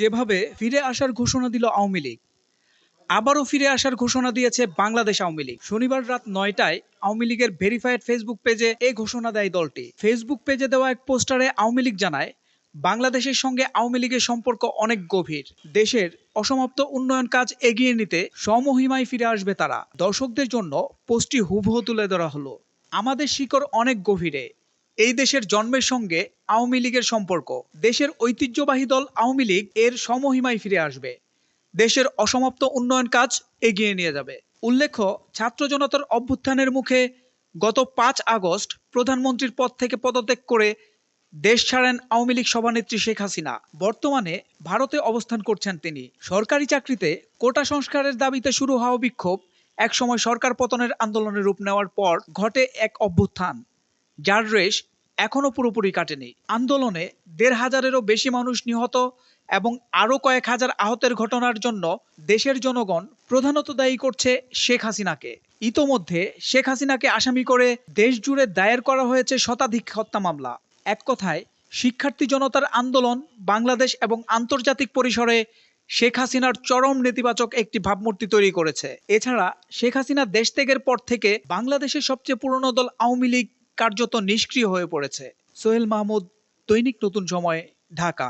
যেভাবে ফিরে আসার ঘোষণা দিল আওয়ামী লীগ, আবারও ফিরে আসার ঘোষণা দিয়েছে বাংলাদেশ আওয়ামী লীগ। শনিবার রাত নয়টায় আওয়ামী লীগের ভেরিফাইড ফেসবুক পেজে এই ঘোষণা দেয় দলটি। ফেসবুক পেজে দেওয়া এক পোস্টারে আওয়ামী লীগ জানায়, বাংলাদেশের সঙ্গে আওয়ামী লীগের সম্পর্ক অনেক গভীর। দেশের অসমাপ্ত উন্নয়ন কাজ এগিয়ে নিতে সমহিমায় ফিরে আসবে তারা। দর্শকদের জন্য পোস্টটি হুবহু তুলে ধরা হলো। আমাদের শিকড় অনেক গভীরে। এই দেশের জন্মের সঙ্গে আওয়ামী লীগের সম্পর্ক। দেশের ঐতিহ্যবাহী দল আওয়ামী লীগ এর সমহিমায় ফিরে আসবে। দেশের অসমাপ্ত উন্নয়ন কাজ এগিয়ে নিয়ে যাবে। উল্লেখ্য, ছাত্র জনতার অভ্যুত্থানের মুখে গত পাঁচ আগস্ট প্রধানমন্ত্রীর পদ থেকে পদত্যাগ করে দেশ ছাড়েন আওয়ামী লীগ সভানেত্রী শেখ হাসিনা। বর্তমানে ভারতে অবস্থান করছেন তিনি। সরকারি চাকরিতে কোটা সংস্কারের দাবিতে শুরু হওয়া বিক্ষোভ একসময় সরকার পতনের আন্দোলনের রূপ নেওয়ার পর ঘটে এক অভ্যুত্থান। যার রেশ এখনও পুরোপুরি কাটেনি। আন্দোলনে দেড় হাজারেরও বেশি মানুষ নিহত এবং আরও কয়েক হাজার আহতের ঘটনার জন্য দেশের জনগণ প্রধানত দায়ী করছে শেখ হাসিনাকে। ইতোমধ্যে শেখ হাসিনাকে আসামি করে দেশ জুড়ে দায়ের করা হয়েছে শতাধিক হত্যা মামলা। এক কথায়, শিক্ষার্থী জনতার আন্দোলন বাংলাদেশ এবং আন্তর্জাতিক পরিসরে শেখ হাসিনার চরম নেতিবাচক একটি ভাবমূর্তি তৈরি করেছে। এছাড়া শেখ হাসিনা দেশ ত্যাগের পর থেকে বাংলাদেশের সবচেয়ে পুরনো দল আওয়ামী লীগ কার্যত নিষ্ক্রিয় হয়ে পড়েছে। সোহেল মাহমুদ দৈনিক নতুন সময় ঢাকা।